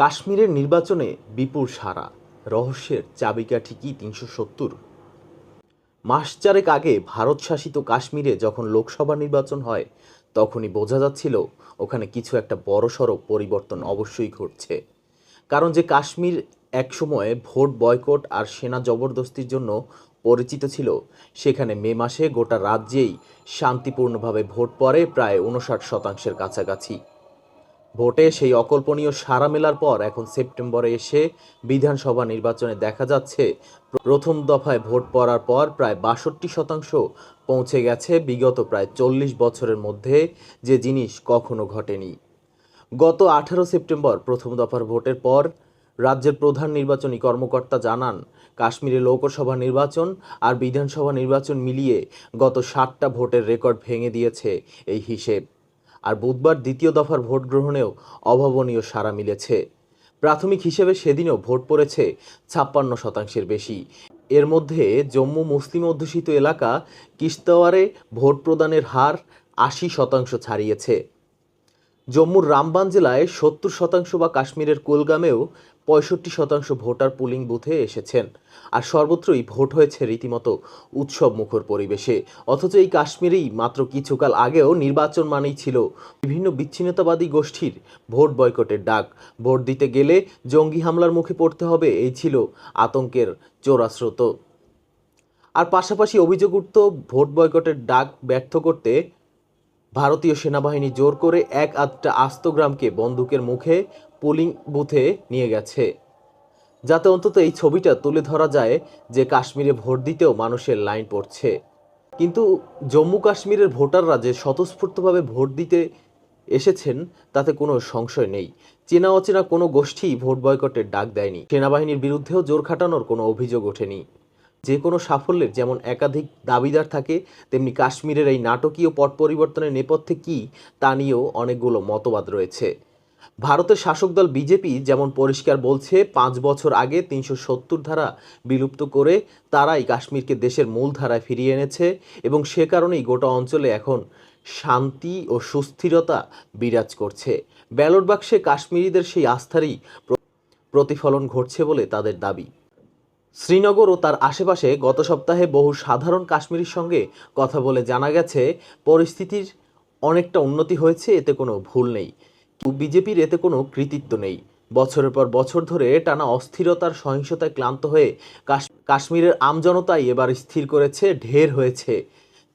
কাশ্মীরের নির্বাচনে বিপুল সারা রহস্যের চাবিকাঠি কি তিনশো সত্তর। মাস চারেক আগে ভারত শাসিত কাশ্মীরে যখন লোকসভা নির্বাচন হয়, তখনই বোঝা যাচ্ছিল ওখানে কিছু একটা বড়সড় পরিবর্তন অবশ্যই ঘটছে। কারণ যে কাশ্মীর একসময় ভোট বয়কট আর সেনা জবরদস্তির জন্য পরিচিত ছিল, সেখানে মে মাসে গোটা রাজ্যেই শান্তিপূর্ণভাবে ভোট পড়ে প্রায় উনষাট শতাংশের কাছাকাছি। ভোটে সেই অকল্পনীয় সারা মেলার পর এখন সেপ্টেম্বরে এসে বিধানসভা নির্বাচনে দেখা যাচ্ছে, প্রথম দফায় ভোট পড়ার পর প্রায় বাষট্টি শতাংশ পৌঁছে গেছে বিগত প্রায় চল্লিশ বছরের মধ্যে যে জিনিস কখনো ঘটেনি। গত আঠারো সেপ্টেম্বর প্রথম দফার ভোটের পর রাজ্যের প্রধান নির্বাচনী কর্মকর্তা জানান, কাশ্মীরে লোকসভা নির্বাচন আর বিধানসভা নির্বাচন মিলিয়ে গত ষাটটা ভোটের রেকর্ড ভেঙে দিয়েছে এই হিসেব। আর বুধবার দ্বিতীয় দফার ভোট গ্রহণেও অভাবনীয় সাড়া মিলেছে। প্রাথমিক হিসেবে সেদিনও ভোট পড়েছে ছাপ্পান্ন শতাংশের বেশি। এর মধ্যে জম্মু মুসলিম অধ্যুষিত এলাকা কিস্তওয়ারে ভোট প্রদানের হার আশি শতাংশ ছাড়িয়েছে। জম্মুর রামবান জেলায় সত্তর শতাংশ বা কাশ্মীরের কুলগামেও পঁয়ষট্টি শতাংশ ভোটার পুলিং বুথে এসেছেন। আর সর্বত্রই ভোট হয়েছে রীতিমতো উৎসব মুখর পরিবেশে। অথচ এই কাশ্মীরেই মাত্র কিছুকাল আগেও নির্বাচন মানেই ছিল বিভিন্ন বিচ্ছিন্নতাবাদী গোষ্ঠীর ভোট বয়কটের ডাক। ভোট দিতে গেলে জঙ্গি হামলার মুখে পড়তে হবে, এই ছিল আতঙ্কের চোরাস্রোত। আর পাশাপাশি অভিযোগ উঠত, ভোট বয়কটের ডাক ব্যর্থ করতে ভারতীয় সেনাবাহিনী জোর করে এক আধটা আস্ত গ্রামকে বন্দুকের মুখে পোলিং বুথে নিয়ে গেছে। যাতে অন্তত এই ছবিটা তুলে ধরা যায় যে কাশ্মীরে ভোট দিতেও মানুষের লাইন পড়ছে। কিন্তু জম্মু কাশ্মীরের ভোটাররা যে স্বতঃস্ফূর্তভাবে ভোট দিতে এসেছেন, তাতে কোনো সংশয় নেই। চেনা অচেনা কোনো গোষ্ঠী ভোট বয়কটের ডাক দেয়নি। সেনাবাহিনীর বিরুদ্ধেও জোর খাটানোর কোনো অভিযোগ ওঠেনি। যে কোনো সাফল্যের যেমন একাধিক দাবিদার থাকে, তেমনি কাশ্মীরের এই নাটকীয় পট পরিবর্তনের নেপথ্যে কী, তা নিয়েও অনেকগুলো মতবাদ রয়েছে। ভারতের শাসক দল বিজেপি যেমন পরিষ্কার বলছে, পাঁচ বছর আগে তিনশো সত্তর ধারা বিলুপ্ত করে তারাই কাশ্মীরকে দেশের মূল ধারায় ফিরিয়ে এনেছে এবং সে কারণেই গোটা অঞ্চলে এখন শান্তি ও সুস্থিরতা বিরাজ করছে। ব্যালট বাক্সে কাশ্মীরিদের সেই আস্থারই প্রতিফলন ঘটছে বলে তাদের দাবি। শ্রীনগর ও তার আশেপাশে গত সপ্তাহে বহু সাধারণ কাশ্মীরির সঙ্গে কথা বলে জানা গেছে, পরিস্থিতির অনেকটা উন্নতি হয়েছে, এতে কোনো ভুল নেই। বিজেপির এতে কোনো কৃতিত্ব নেই। বছরের পর বছর ধরে টানা অস্থিরতার সহিংসতায় ক্লান্ত হয়ে কাশ- কাশ্মীরের আমজনতাই এবার স্থির করেছে, ঢের হয়েছে।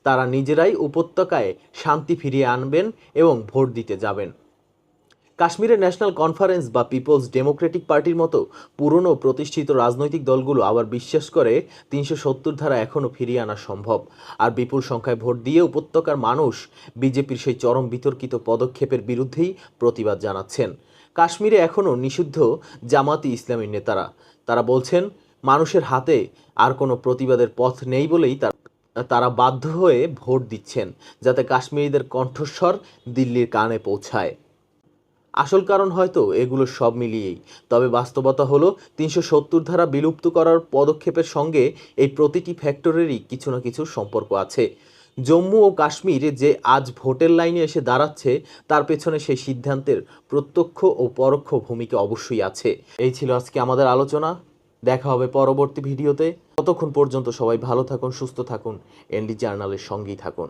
তারা নিজেরাই উপত্যকায় শান্তি ফিরিয়ে আনবেন এবং ভোট দিতে যাবেন। কাশ্মীরের ন্যাশনাল কনফারেন্স বা পিপলস ডেমোক্রেটিক পার্টির মতো পুরনো প্রতিষ্ঠিত রাজনৈতিক দলগুলো আবার বিশ্বাস করে তিনশো সত্তর ধারা এখনও ফিরিয়ে আনা সম্ভব। আর বিপুল সংখ্যায় ভোট দিয়ে উপত্যকার মানুষ বিজেপির সেই চরম বিতর্কিত পদক্ষেপের বিরুদ্ধেই প্রতিবাদ জানাচ্ছেন। কাশ্মীরে এখনও নিষিদ্ধ জামাতি ইসলামীর নেতারা। তারা বলছেন, মানুষের হাতে আর কোনো প্রতিবাদের পথ নেই বলেই তার, তারা বাধ্য হয়ে ভোট দিচ্ছেন, যাতে কাশ্মীরিদের কণ্ঠস্বর দিল্লির কানে পৌঁছায়। আসল কারণ হয়তো এগুলো সব মিলিয়েই। তবে বাস্তবতা হলো, তিনশো সত্তর ধারা বিলুপ্ত করার পদক্ষেপের সঙ্গে এই প্রতিটি ফ্যাক্টরেরই কিছু না কিছু সম্পর্ক আছে। জম্মু ও কাশ্মীর যে আজ ভোটের লাইনে এসে দাঁড়াচ্ছে, তার পেছনে সেই সিদ্ধান্তের প্রত্যক্ষ ও পরোক্ষ ভূমিকা অবশ্যই আছে। এই ছিল আজকে আমাদের আলোচনা। দেখা হবে পরবর্তী ভিডিওতে। ততক্ষণ পর্যন্ত সবাই ভালো থাকুন, সুস্থ থাকুন, এনডি জার্নালের সঙ্গেই থাকুন।